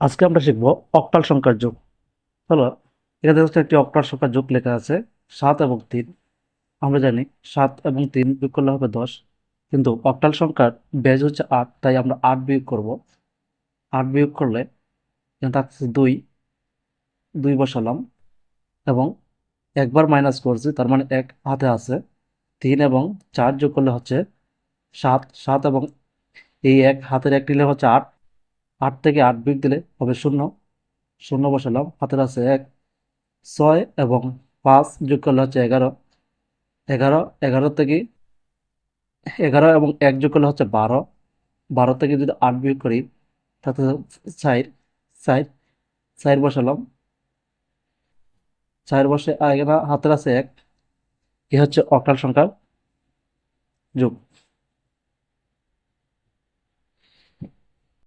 আজকে আমরা শিখব অক্টাল সংখ্যার যোগ। চলো, এখানে হচ্ছে একটি অক্টাল সংখ্যার যোগ লেখা আছে, সাত এবং তিন। আমরা জানি সাত এবং তিন বিয়োগ করলে হবে দশ, কিন্তু অক্টাল সংখ্যার বেজ হচ্ছে আট, তাই আমরা আট বিয়োগ করব। আট বিয়োগ করলে এখানে থাকছে দুই দুই বসালাম, এবং একবার মাইনাস করছি, তার মানে এক হাতে আছে। তিন এবং চার যোগ করলে হচ্ছে সাত সাত এবং এই এক হাতের এক নিলে হচ্ছে আট আট থেকে আট বিয়োগ দিলে হবে শূন্য। শূন্য বসালাম, হাতের আছে এক, ছয় এবং পাঁচ যোগ করলে হচ্ছে এগারো। এগারো এগারো থেকে এগারো এবং এক যোগ করলে হচ্ছে বারো। বারো থেকে যদি আট বিয়োগ করি, তাতে চার চার চার বসালাম। চার বসে এখানে হাতের আছে এক, এ হচ্ছে অকাল সংখ্যার যোগ।